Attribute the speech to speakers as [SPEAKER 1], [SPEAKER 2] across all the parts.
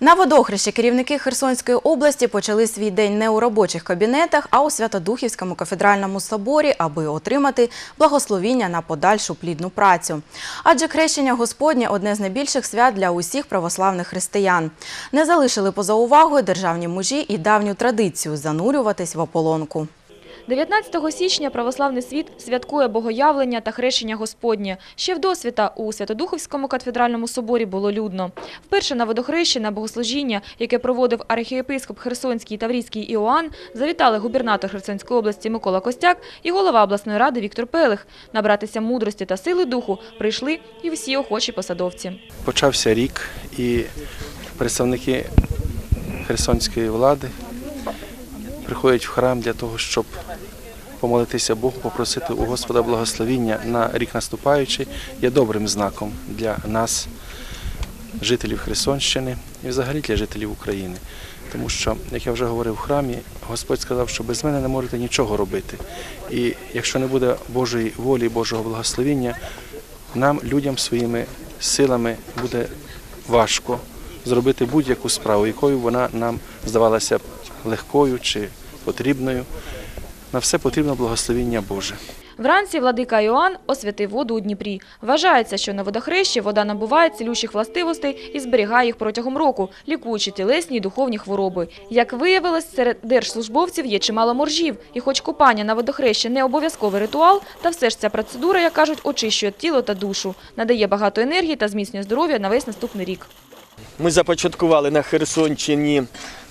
[SPEAKER 1] На водохрещі керівники Херсонської області почали свій день не у робочих кабінетах, а у Святодухівському кафедральному соборі, аби отримати благословіння на подальшу плідну працю. Адже хрещення Господнє – одне з найбільших свят для усіх православних християн. Не залишили поза увагою державні мужі і давню традицію занурюватись в ополонку.
[SPEAKER 2] 19 січня православний світ святкує Богоявлення та хрещення Господнє. Ще в досвіта у Святодуховському кафедральному соборі було людно. Вперше на водохрещі богослужіння, яке проводив архієпископ Херсонський і Таврійський Іоанн, завітали губернатор Херсонської області Микола Костяк і голова обласної ради Віктор Пелих. Набратися мудрості та сили духу прийшли і всі охочі посадовці.
[SPEAKER 3] Почався рік, і представники херсонської влади приходять в храм для того, щоб помолитися Богу, попросити у Господа благословіння на рік наступаючий, є добрим знаком для нас, жителів Херсонщини і взагалі для жителів України. Тому що, як я вже говорив в храмі, Господь сказав, що без мене не можете нічого робити. І якщо не буде Божої волі, Божого благословіння, нам, людям своїми силами буде важко зробити будь-яку справу, якою вона нам здавалася легкою чи потрібною. На все потрібно благословіння Боже.
[SPEAKER 2] Вранці владика Іоанн освятив воду у Дніпрі. Вважається, що на водохрещі вода набуває цілющих властивостей і зберігає їх протягом року, лікуючи тілесні і духовні хвороби. Як виявилось, серед держслужбовців є чимало моржів. І хоч купання на водохрещі не обов'язковий ритуал, та все ж ця процедура, як кажуть, очищує тіло та душу, надає багато енергії та зміцнює здоров'я на весь наступний рік.
[SPEAKER 4] Ми започаткували на Херсонщині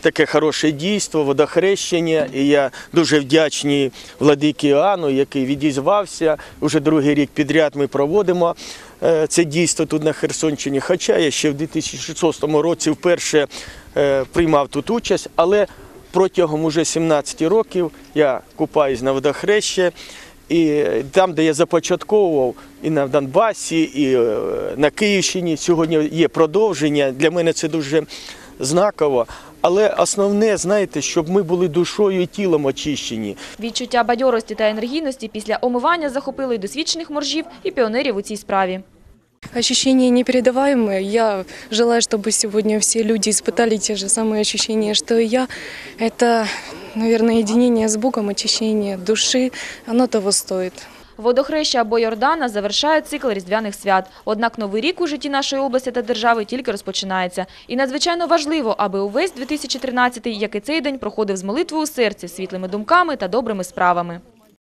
[SPEAKER 4] таке хороше дійство, водохрещення. І я дуже вдячний владикі Іоанну, який відізвався. Уже другий рік підряд ми проводимо е, це дійство тут на Херсонщині. Хоча я ще в 2006 році вперше е, приймав тут участь, але протягом уже 17 років я купаюсь на водохрещі. І там, де я започатковував, і на Донбасі, і е, на Київщині сьогодні є продовження. Для мене це дуже знаково. Але основне, знаєте, щоб ми були душою і тілом очищені.
[SPEAKER 2] Відчуття бадьорості та енергійності після омивання захопило й досвідчених моржів і піонерів у цій справі.
[SPEAKER 5] Ощущения непередаваемые. Я желаю, чтобы сегодня все люди испытали те же самые ощущения, что и я. Это, наверное, единение с Богом, очищение души. Оно того стоит.
[SPEAKER 2] Водохреща або Йордана завершає цикл різдвяних свят. Однак новий рік у житті нашої області та держави тільки розпочинається. І надзвичайно важливо, аби увесь 2013, як і цей день, проходив з молитвою у серці, світлими думками та добрими справами.